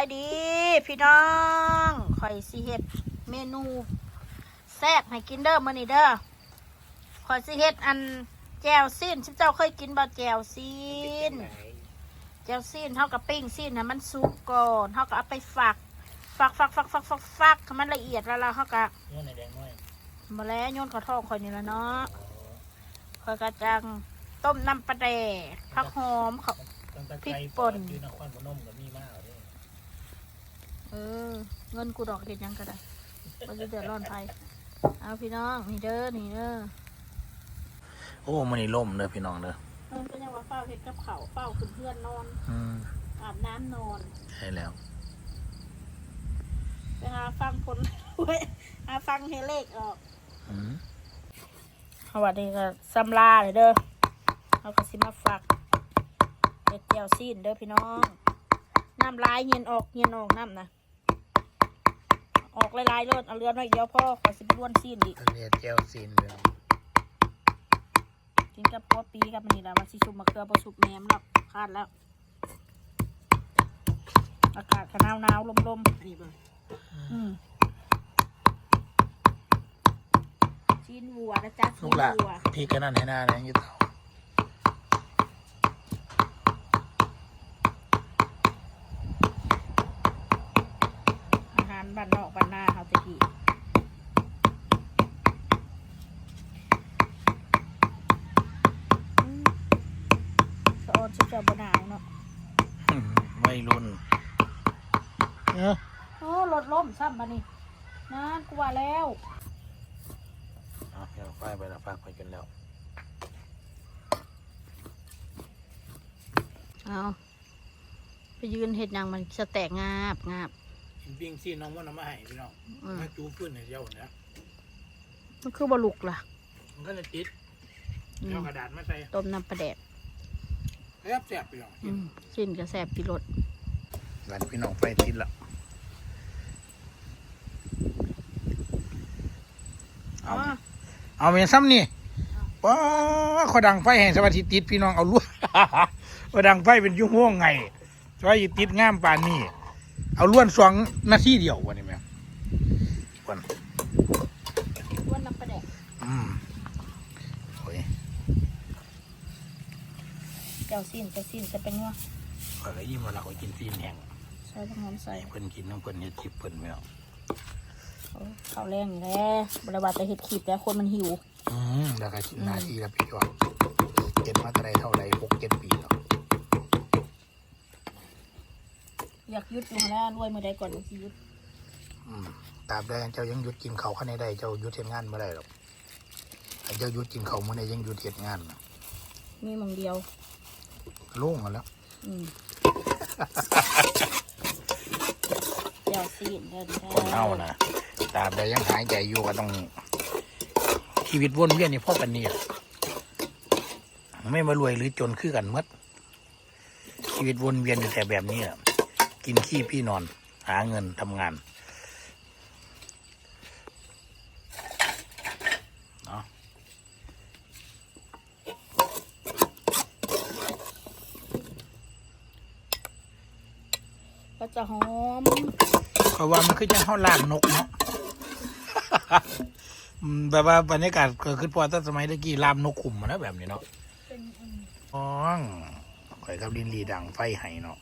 ไปดี พี่น้องข่อยสิเฮ็ดเมนูแซ่บให้กินเด้อมื้อนี้เด้อข่อยสิเฮ็ดอันแจวซีนชิเจ้าเคยกินบ่แจวซีนแจวซีนเฮากับปิ้งซีนให้มันสุกก่อนเฮาก็เอาไปฝักฝักฝักฝักฝักฝักฝักให้มันละเอียดแล้วเราเฮาก็เนี่ยในแดงน้อยมาแล้วโยนกระทองข่อยนี่ละเนาะข่อยก็จังต้มน้ำปลาแดกผักหอมเขาตั้งแต่พริกไกลป่นอยูนครพนมก็มีมาก เลยเออ เงินกูดอกเห็ดหยังก็ได้มันจะเดือดร้อนไปเอาพี่น้องนี่เด้อนี่เด้อโอ้มันนี่ล่มเด้อพี่น้องเด้อเออก็ยังว่าเฝ้าเห็ดกับเขาวเฝ้าขึ้นเพื่อนนอนอืมอาบน้ำนอนใช่แล้วไปหาฟังผลเว้ยหาฟังเฮเลขออกอืมสวัสดีก็ซัมลาเลยเด้อเอากระสิมาฝักเห็ดเจียวซีนเด้อพี่น้องน้ำลายเย็นออกเย็นออกน้ำนะ ออกลายๆเลยเอาเรือน้อยเดียวพ่อขอสิบล้วนซีนอีกทะเลเจลซีนเด้อกินกับปัวปีกับมันนี่แหละว่าสิชุบมะเขือบ่ชุบแหนมแล้วคาดแล้ว อากาศขนาวหนาวลมลมๆอืมชีนวัวนะจ๊ะชีลูนกหละวัว พี่ก็นั่นให้หน้านะยี่เต่าอาหารบ้านนอกบ้านนาเฮาตะกี้อืมสะออนสุดจะบ่หนาวเนาะ อื มวัยรุ่นเออโอ้รถล่มซ้ำมานี่นานกว่าแล้วเอาเดี๋ยวไฟไปแล้วฝากไปจนแล้วเอาไปยืนเห็ดหยังมันสแตกงาบงาบกินปิ้งซีนน้องมันเอามาให้พี่น้องอืมมาจูพื้นให้เดียวนะมันคือบลุกล่ะมันก็จะติดอืมเอากระดาษมาใส่ต้มน้ำปลาแดด แซ่บแซ่บพี่น้องอืมสิ้นกระแสบปีรสหลานพี่น้องไฟติดละเอาเอาเมียซ้ำนี่ป้าขอดังไฟแห่งสวัสดิติดพี่น้องเอาลวดขอดังไฟเป็นยุ่งห่วงไงสวัสดิติดงามป่านนี้เอาล้วนสองนาทีเดียววันนี้แม่วัน ล้วนน้ำปลาแดด อืมโอ้ย เจ้าสิ้นเจ้าสิ้นจะเป็นว่าขอยก็ยิ้มมาแล้วขอยกินซีนแห้งใส่ต้นหอมใส่ใส่เพิ่นกินน้ำเพิ่นเฮ็ดคลิปเพิ่นไม่เอาเอาข้าวแรงอยู่แล้วบริบาแต่เห็ดขีดแต่คนมันหิว อืมแล้วก็นาทีละพี่ยอดเก็บมาแต่ไรเท่าไรหกเจ็ดปีแล้วอยากยุดอยู่แล้วรวยมือใดก่อนสิยุดอืมตราบใดเจ้ายังหยุดกินเขาวข้างในใดเจ้าหยุดเฮ็ดงานไม่ได้หรอกถ้าเจ้าหยุดกินเขาวเมื่อใดยังหยุดเฮ็ดงานมีหมองเดียว โล่งกันแล้วอืมเจ้าสิ้นเดินคนเฮานะตราบใดยังหายใจอยู่ก็ต้องชีวิตวนเวียนนี่พ่อกันนี่แหละไม่มารวยหรือจนคือกันหมดชีวิตวนเวียนอยู่แต่แบบนี้แหละกินขี้พี่นอน หาเงินทำงานเนาะ ก็จะหอม เพราะว่ามันคือจังเขาล่างนกเนาะอืมแบบว่าบรรยากาศเกิดขึ้นพอตั้งสมัยตะกี้ลามนกขุมอะนะแบบนี้เนาะเป็นอืมอ๋องข่อยกับดินลีดังไฟให้เนาะ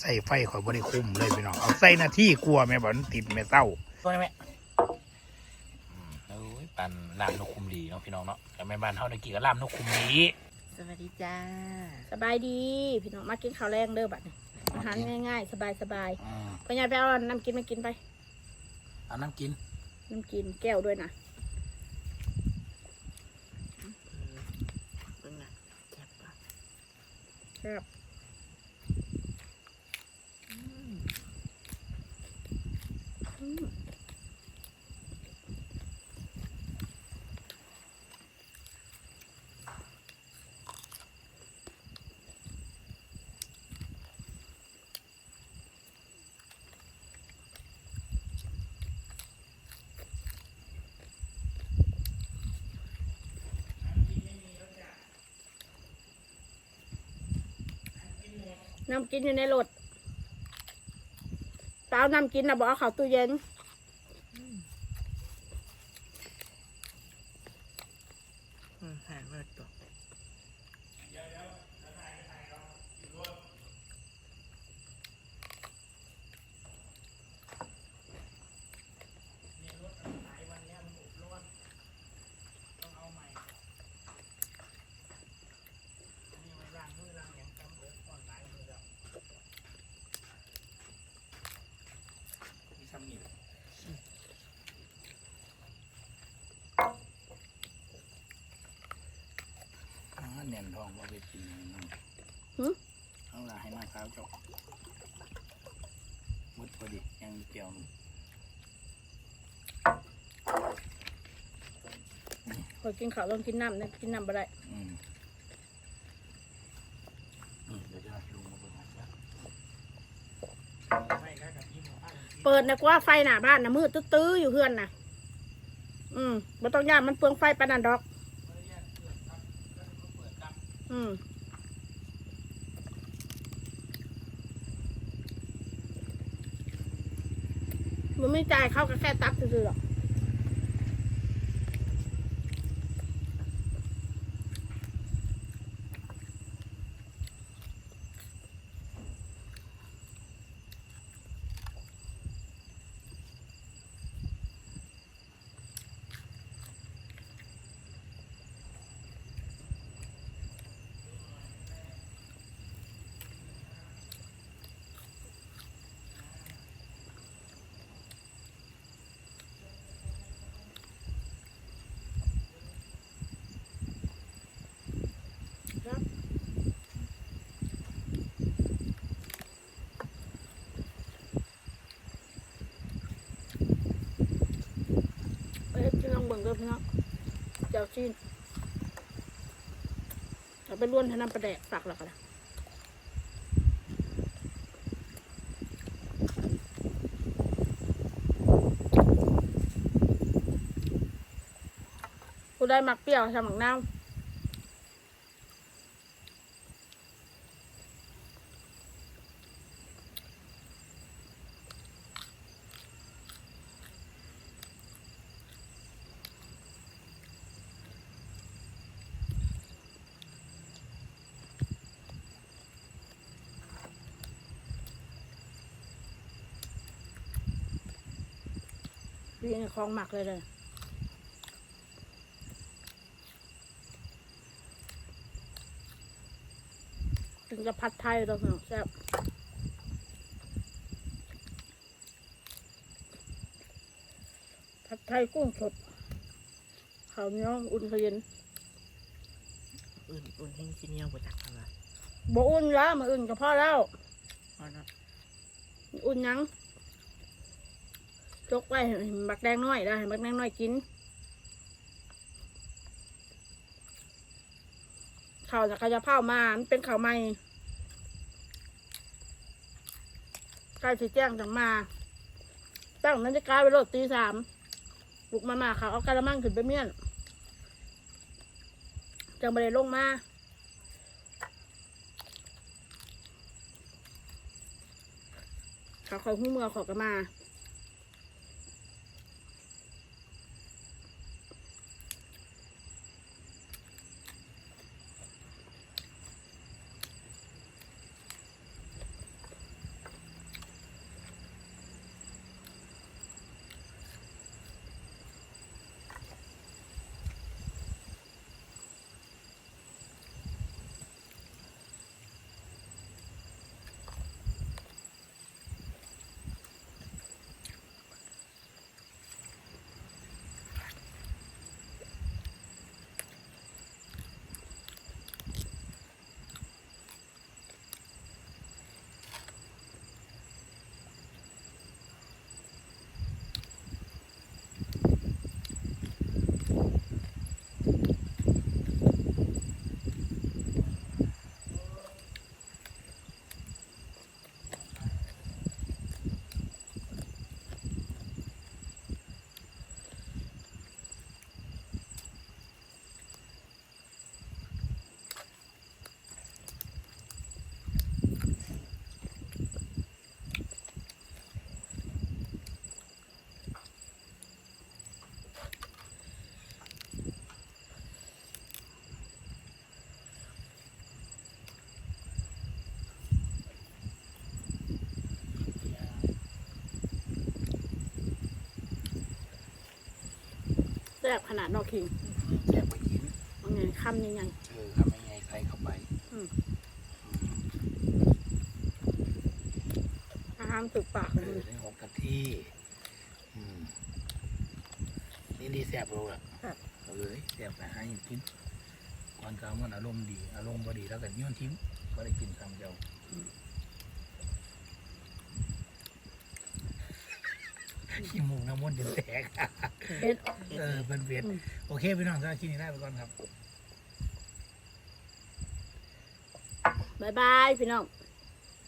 ใส่ไฟข่อยบริคุมเลยพี่น้องเอาใส่หน้าที่กลัวแม่บอกมันติดแม่เต้าตัวนี้แม่อืมโอ้ยปันลามนกคุมดีเนาะพี่น้องเนาะแต่แม่บ้านเฮาตะกี้ก็ลามนกคุมดี สวัสดีจ้า สบายดี พี่น้องมากินข้าวแรงเด้อบัดนี้ อาหารง่ายๆ สบายอืมๆพ่อใหญ่ไปเอาน้ำกินมากินไป เอาน้ำกินน้ำกินแก้วด้วยนะเบิ่งนะแซ่บปะครับ น้ำกินอยู่ในรถเปล่าน้ำกินนะบอกเอาเข้าตู้เย็นาวจกมุดพอดียังเกี่ยวหนึ่งคอยกินข้าวต้องกินน้ำนะกินน้ำบ่ได้อืมเดี๋ยวจะลงมาเบิ่งให้ครับเปิดนะกว่าไฟหน้าบ้านนะมืดตื้อๆอยู่เพื่อนนะอืมบ่ต้องย่านมันเปลืองไฟปานนันดอก อืม มันไม่จ่ายเข้าก็แค่ตักซื่อๆหรอก ด้อพี่น้องเจ้าชีนเราไปล้วนให้น้ำประแดกสักแล้วกันกูได้หมักเปรี้ยวทำหมักน้ำ วพี่ในคลองหมักเลยเลยถึงจะผัดไทยตัวหนึ่งแซ่บผัดไทยกุ้งสดข้าวเหนียวอุ่นขยินอุ่นอุ่นแห้งซีเนียวบ่จักทำละบ่อุ่นแล้วมาอุ่นกับพ่อแล้วพอเนาะอุ่นหยัง จกไว้ให้บักแดงน้อยได้ห้บักแดงน้อยกินข้าวจากขยะเผามามันเป็นข้าวใหม่ใกล้สิแจ้งจังมา ตั้งนาฬิกาไปโลดตีสามปลุกมามาเขาเอากระมังขึ้นไปเมี่ยนจังไปเลงมาเขาคอยหูเมือขอกนมา ซ่บขนาดนอกคิงแซ่บไปกินเอาไงคำยังไงเออทำยังไงใส่เข้าไปอาหารถึกปากเอเลอยได้หกนาทีอืมนี่ดีแซ่บรู้ละครับเออแซ่บนะให้กินก่อนกลางวันอารมณ์ดี อารมณ์พอดีแล้วกันย้อนทิ้งก็ได้กินซ้ำเจ้า ขี้มูกน้ำมันเดือดแตกเออเป็นเวียนโอเคพี่น้องสำหรับคลิปนี้ได้ไปก่อนครับ บายบายพี่น้อง